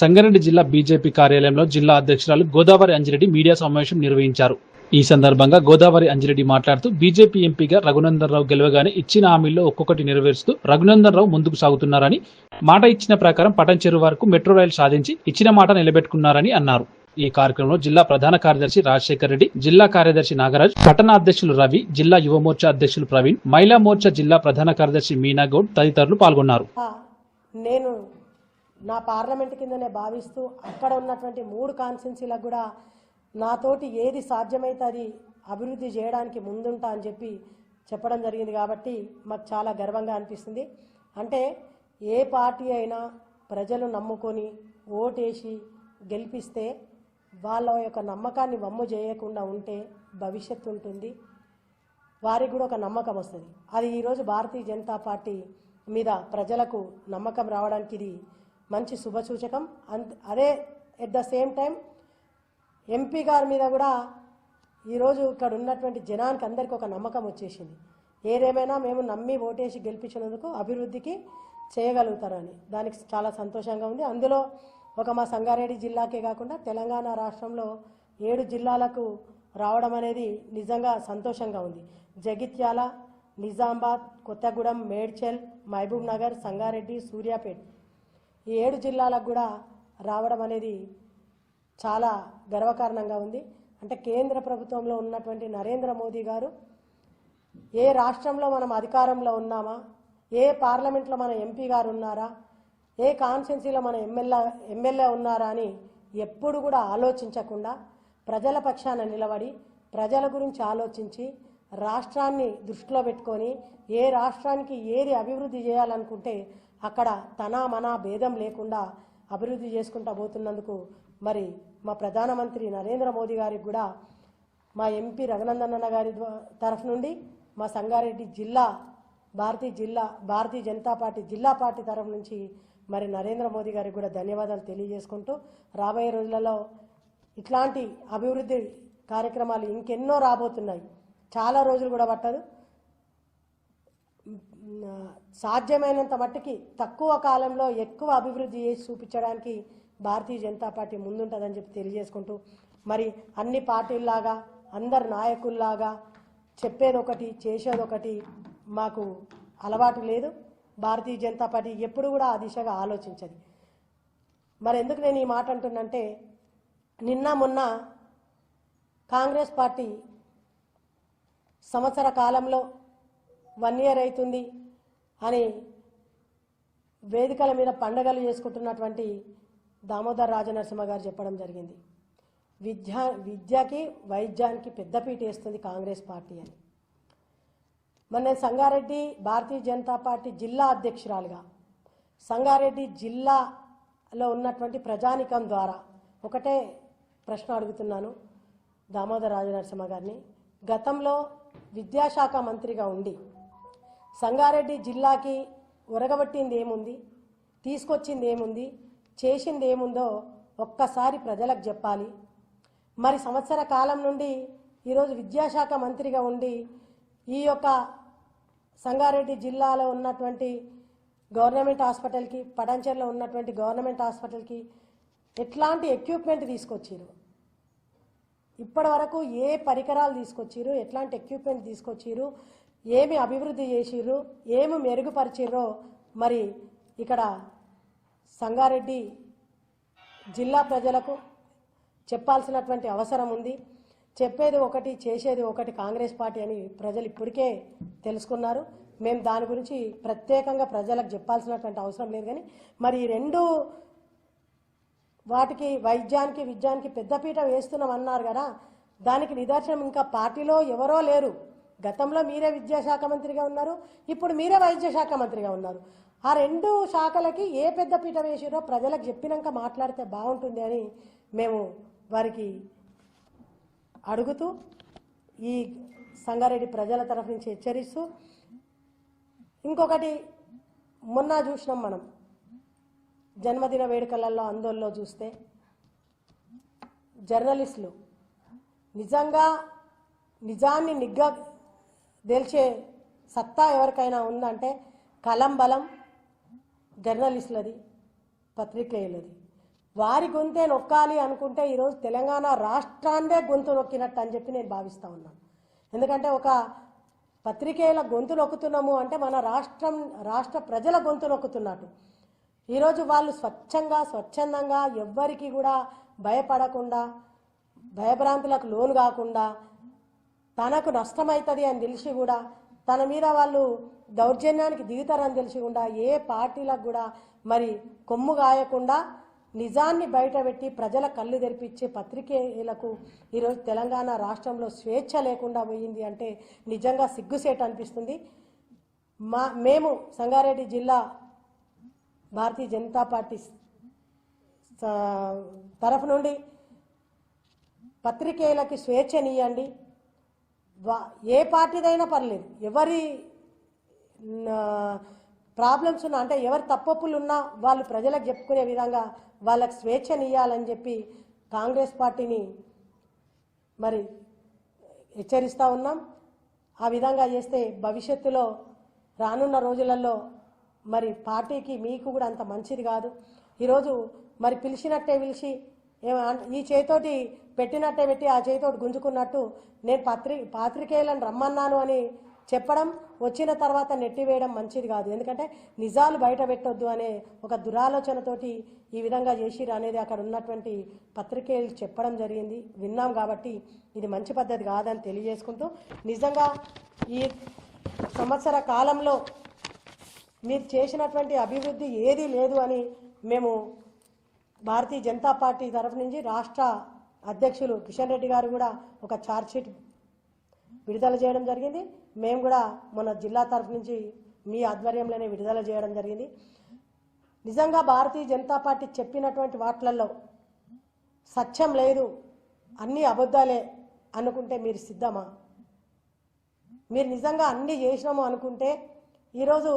సంగారెడ్డి జిల్లా బీజేపీ కార్యాలయంలో జిల్లా అధ్యక్షురాలు గోదావరి అంజిరెడ్డి మీడియా సమావేశం నిర్వహించారు. ఈ సందర్భంగా గోదావరి అంజిరెడ్డి మాట్లాడుతూ బీజేపీ ఎంపీగా రఘునందన్ రావు గెలవగానే ఇచ్చిన హామీల్లో ఒక్కొక్కటి నెరవేరుస్తూ రఘునందన్ రావు ముందుకు సాగుతున్నారని మాట ఇచ్చిన ప్రకారం పటన్ చెరువు వరకు మెట్రో రైలు సాధించి ఇచ్చిన మాట నిలబెట్టుకున్నారని అన్నారు. ఈ కార్యక్రమంలో జిల్లా ప్రధాన కార్యదర్శి రాజశేఖర్ రెడ్డి జిల్లా కార్యదర్శి నాగరాజ్ పట్టణ అధ్యక్షులు రవి జిల్లా యువమోర్చా అధ్యక్షులు ప్రవీణ్ మహిళా మోర్చా జిల్లా ప్రధాన కార్యదర్శి మీనా గౌడ్ తదితరులు పాల్గొన్నారు. నేను నా పార్లమెంట్ కిందనే భావిస్తూ అక్కడ ఉన్నటువంటి మూడు కాన్స్టిట్యున్సీలకు కూడా నాతోటి ఏది సాధ్యమైతే అది అభివృద్ధి చేయడానికి ముందుంటా అని చెప్పి చెప్పడం జరిగింది కాబట్టి మాకు చాలా గర్వంగా అనిపిస్తుంది. అంటే ఏ పార్టీ అయినా ప్రజలు నమ్ముకొని ఓటేసి గెలిపిస్తే వాళ్ళ యొక్క నమ్మకాన్ని వమ్ము చేయకుండా ఉంటే భవిష్యత్తు ఉంటుంది. వారికి కూడా ఒక నమ్మకం వస్తుంది. అది ఈరోజు భారతీయ జనతా పార్టీ మీద ప్రజలకు నమ్మకం రావడానికి ఇది మంచి శుభసూచకం. అంత అదే at the same time MP గారి మీద కూడా ఈరోజు ఇక్కడ ఉన్నటువంటి జనానికి అందరికీ ఒక నమ్మకం వచ్చేసింది. ఏదేమైనా మేము నమ్మి ఓటేసి గెలిపించినందుకు అభివృద్ధికి చేయగలుగుతారని. దానికి చాలా సంతోషంగా ఉంది. అందులో ఒక మా సంగారెడ్డి జిల్లాకే కాకుండా తెలంగాణ రాష్ట్రంలో ఏడు జిల్లాలకు రావడం అనేది నిజంగా సంతోషంగా ఉంది. జగిత్యాల నిజామాబాద్ కొత్తగూడెం మేడ్చల్ మహబూబ్ నగర్ సంగారెడ్డి సూర్యాపేట్ ఈ ఏడు జిల్లాలకు కూడా రావడం అనేది చాలా గర్వకారణంగా ఉంది. అంటే కేంద్ర ప్రభుత్వంలో ఉన్నటువంటి నరేంద్ర మోదీ గారు ఏ రాష్ట్రంలో మనం అధికారంలో ఉన్నామా? ఏ పార్లమెంట్లో మన ఎంపీ గారు ఉన్నారా? ఏ కాన్స్టిట్యున్సీలో మన ఎమ్మెల్యే ఎమ్మెల్యే ఉన్నారా అని ఎప్పుడు కూడా ఆలోచించకుండా ప్రజల పక్షాన నిలబడి ప్రజల గురించి ఆలోచించి రాష్ట్రాన్ని దృష్టిలో పెట్టుకొని ఏ రాష్ట్రానికి ఏది అభివృద్ధి చేయాలనుకుంటే అక్కడ తన మన భేదం లేకుండా అభివృద్ధి చేసుకుంటా పోతున్నందుకు మరి మా ప్రధానమంత్రి నరేంద్ర మోదీ గారికి కూడా మా ఎంపీ రఘునందన్ అన్న గారి తరఫు నుండి మా సంగారెడ్డి జిల్లా భారతీయ జిల్లా భారతీయ జనతా పార్టీ జిల్లా పార్టీ తరఫు నుంచి మరి నరేంద్ర మోదీ గారికి కూడా ధన్యవాదాలు తెలియజేసుకుంటూ రాబోయే రోజులలో ఇట్లాంటి అభివృద్ధి కార్యక్రమాలు ఇంకెన్నో రాబోతున్నాయి. చాలా రోజులు కూడా పట్టదు. సాధ్యమైనంత మట్టుకి తక్కువ కాలంలో ఎక్కువ అభివృద్ధి చేసి చూపించడానికి భారతీయ జనతా పార్టీ ముందుంటుందని చెప్పి తెలియజేసుకుంటూ మరి అన్ని పార్టీల్లాగా అందరు నాయకుల్లాగా చెప్పేదొకటి చేసేదొకటి మాకు అలవాటు లేదు. భారతీయ జనతా పార్టీ ఎప్పుడు కూడా ఆ దిశగా ఆలోచించదు. మరి ఎందుకు నేను ఈ మాట అంటున్నంటే నిన్న మొన్న కాంగ్రెస్ పార్టీ సంవత్సర కాలంలో వన్ ఇయర్ అవుతుంది అని వేదికల మీద పండగలు చేసుకుంటున్నటువంటి దామోదర్ రాజనరసింహ గారు చెప్పడం జరిగింది. విద్య విద్యకి వైద్యానికి పెద్దపీట వేస్తుంది కాంగ్రెస్ పార్టీ అని. మొన్న సంగారెడ్డి భారతీయ జనతా పార్టీ జిల్లా అధ్యక్షురాలుగా సంగారెడ్డి జిల్లాలో ఉన్నటువంటి ప్రజానికం ద్వారా ఒకటే ప్రశ్న అడుగుతున్నాను దామోదర్ రాజనరసింహ గారిని. గతంలో విద్యాశాఖ మంత్రిగా ఉండి సంగారెడ్డి జిల్లాకి ఉరగబట్టింది ఏముంది? తీసుకొచ్చింది ఏముంది? చేసింది ఏముందో ఒక్కసారి ప్రజలకు చెప్పాలి. మరి సంవత్సర కాలం నుండి ఈరోజు విద్యాశాఖ మంత్రిగా ఉండి ఈ యొక్క సంగారెడ్డి జిల్లాలో ఉన్నటువంటి గవర్నమెంట్ హాస్పిటల్కి పడంచెర్లో ఉన్నటువంటి గవర్నమెంట్ హాస్పిటల్కి ఎట్లాంటి ఎక్విప్మెంట్ తీసుకొచ్చారు? ఇప్పటి వరకు ఏ పరికరాలు తీసుకొచ్చిర్రు ఎట్లాంటి ఎక్విప్మెంట్ తీసుకొచ్చిర్రు ఏమి అభివృద్ధి చేసిర్రు ఏమి మెరుగుపరిచిర్రో మరి ఇక్కడ సంగారెడ్డి జిల్లా ప్రజలకు చెప్పాల్సినటువంటి అవసరం ఉంది. చెప్పేది ఒకటి చేసేది ఒకటి కాంగ్రెస్ పార్టీ అని ప్రజలు ఇప్పటికే తెలుసుకున్నారు. మేము దాని గురించి ప్రత్యేకంగా ప్రజలకు చెప్పాల్సినటువంటి అవసరం లేదు కానీ మరి ఈ రెండు వాటికి వైద్యానికి విద్యానికి పెద్దపీట వేస్తున్నాం అన్నారు కదా దానికి నిదర్శనం ఇంకా పార్టీలో ఎవరో లేరు. గతంలో మీరే విద్యాశాఖ మంత్రిగా ఉన్నారు ఇప్పుడు మీరే వైద్య శాఖ మంత్రిగా ఉన్నారు. ఆ రెండు శాఖలకి ఏ పెద్ద పీట వేసిరో ప్రజలకు చెప్పినాక మాట్లాడితే బాగుంటుంది అని మేము వారికి అడుగుతూ ఈ సంగారెడ్డి ప్రజల తరఫు నుంచి హెచ్చరిస్తూ ఇంకొకటి మొన్న చూసినాం మనం. జన్మదిన వేడుకలలో ఆందోళనలో చూస్తే జర్నలిస్టులు నిజంగా నిజాన్ని నిగ్గ తెలిసే సత్తా ఎవరికైనా ఉందంటే కలం బలం జర్నలిస్టులది పత్రికేయులది వారి గొంతే నొక్కాలి అనుకుంటే ఈరోజు తెలంగాణ రాష్ట్రాన్నే గొంతు నొక్కినట్టు అని చెప్పి నేను భావిస్తూ ఉన్నాను. ఎందుకంటే ఒక పత్రికేయుల గొంతు నొక్కుతున్నాము అంటే మన రాష్ట్రం రాష్ట్ర ప్రజల గొంతు నొక్కుతున్నట్టు. ఈరోజు వాళ్ళు స్వచ్ఛంగా స్వచ్ఛందంగా ఎవ్వరికి కూడా భయపడకుండా భయభ్రాంతులకు లోను కాకుండా తనకు నష్టమవుతుంది అని తెలిసి కూడా తన మీద వాళ్ళు దౌర్జన్యానికి దిగుతారని తెలిసి కూడా ఏ పార్టీలకు కూడా మరి కొమ్ము గాయకుండా నిజాన్ని బయటపెట్టి ప్రజల కళ్ళు తెరిపించే పత్రికేయులకు ఈరోజు తెలంగాణ రాష్ట్రంలో స్వేచ్ఛ లేకుండా పోయింది అంటే నిజంగా సిగ్గుసేట అనిపిస్తుంది. మా మేము సంగారెడ్డి జిల్లా భారతీయ జనతా పార్టీ తరఫు నుండి పత్రికేయులకి స్వేచ్ఛనియండి ఏ పార్టీదైనా పర్లేదు. ఎవరి ప్రాబ్లమ్స్ ఉన్నా అంటే ఎవరి తప్పప్పులు ఉన్నా వాళ్ళు ప్రజలకు చెప్పుకునే విధంగా వాళ్ళకి స్వేచ్ఛనియ్యాలని చెప్పి కాంగ్రెస్ పార్టీని మరి హెచ్చరిస్తూ ఉన్నాం. ఆ విధంగా చేస్తే భవిష్యత్తులో రానున్న రోజులలో మరి పార్టీకి మీకు కూడా అంత మంచిది కాదు. ఈరోజు మరి పిలిచినట్టే పిలిచి ఈ చేతోటి పెట్టినట్టే పెట్టి ఆ చేతోటి గుంజుకున్నట్టు నేను పత్రి పాత్రికేయులను రమ్మన్నాను అని చెప్పడం వచ్చిన తర్వాత నెట్టివేయడం మంచిది కాదు. ఎందుకంటే నిజాలు బయట పెట్టొద్దు అనే ఒక దురాలోచనతోటి ఈ విధంగా చేసిరు అనేది అక్కడ ఉన్నటువంటి పత్రికేయులు చెప్పడం జరిగింది. విన్నాం కాబట్టి ఇది మంచి పద్ధతి కాదని తెలియజేసుకుంటూ నిజంగా ఈ సంవత్సర కాలంలో మీరు చేసినటువంటి అభివృద్ధి ఏదీ లేదు అని మేము భారతీయ జనతా పార్టీ తరఫు నుంచి రాష్ట్ర అధ్యక్షులు కిషన్ రెడ్డి గారు కూడా ఒక ఛార్జ్షీట్ విడుదల చేయడం జరిగింది. మేము కూడా మన జిల్లా తరఫు నుంచి మీ ఆధ్వర్యంలోనే విడుదల చేయడం జరిగింది. నిజంగా భారతీయ జనతా పార్టీ చెప్పినటువంటి వాటిలలో సత్యం లేదు అన్నీ అబద్ధాలే అనుకుంటే మీరు సిద్ధమా? మీరు నిజంగా అన్నీ చేసినాము అనుకుంటే ఈరోజు